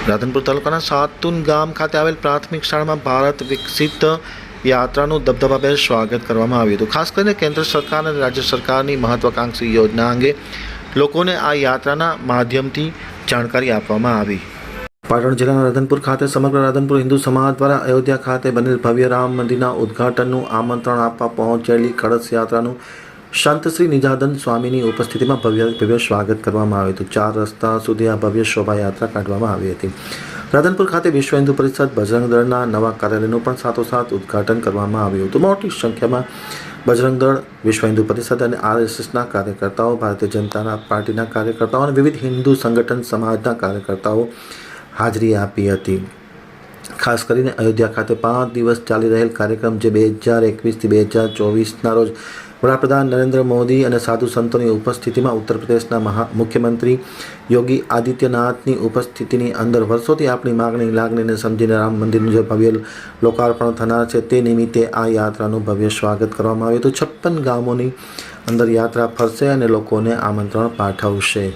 રાધનપુર તાલુકાના સાતુન ગામ ખાતે આવેલ પ્રાથમિક શાળામાં ભારત વિકસિત યાત્રાનું દબદબાભેર સ્વાગત કરવામાં આવ્યું હતું. ખાસ કરીને કેન્દ્ર સરકાર અને રાજ્ય સરકારની મહત્વાકાંક્ષી યોજના અંગે લોકોને આ યાત્રાના માધ્યમથી જાણકારી આપવામાં આવી. પાટણ જિલ્લાના રાધનપુર ખાતે સમગ્ર રાધનપુર હિન્દુ સમાજ દ્વારા અયોધ્યા ખાતે બનેલ ભવ્ય રામ મંદિરના ઉદ્ઘાટનનું આમંત્રણ આપવા પહોંચેલી કળશ યાત્રાનું સંત શ્રી નિજાનંદ સ્વામીની ઉપસ્થિતિમાં ભવ્ય ભવ્ય સ્વાગત કરવામાં આવ્યું હતું. ચાર રસ્તા સુધી આ ભવ્ય શોભાયાત્રા કાઢવામાં આવી હતી. રાધનપુર ખાતે વિશ્વ હિન્દુ પરિષદ બજરંગ દળના નવા કાર્યાલયનું પણ સાથોસાથ ઉદ્ઘાટન કરવામાં આવ્યું હતું. મોટી સંખ્યામાં બજરંગ દળ, વિશ્વ હિન્દુ પરિષદ અને આરએસએસના કાર્યકર્તાઓ, ભારતીય જનતા પાર્ટીના કાર્યકર્તાઓ અને વિવિધ હિન્દુ સંગઠન સમાજના કાર્યકર્તાઓ હાજરી આપી હતી. ખાસ કરીને અયોધ્યા ખાતે પાંચ દિવસ ચાલી રહેલ કાર્યક્રમ જે બે હજાર એકવીસથી બે હજાર ચોવીસના રોજ વડાપ્રધાન નરેન્દ્ર મોદી અને સાધુ સંતોની ઉપસ્થિતિમાં ઉત્તર પ્રદેશના મહા, મુખ્યમંત્રી યોગી આદિત્યનાથની ઉપસ્થિતિની અંદર વર્ષોથી આપણી માગણી, લાગણીને સમજીને રામ મંદિરનું જે ભવ્ય લોકાર્પણ થનાર છે તે નિમિત્તે આ યાત્રાનું ભવ્ય સ્વાગત કરવામાં આવ્યું હતું. છપ્પન ગામોની અંદર યાત્રા ફરશે અને લોકોને આમંત્રણ પાઠવશે.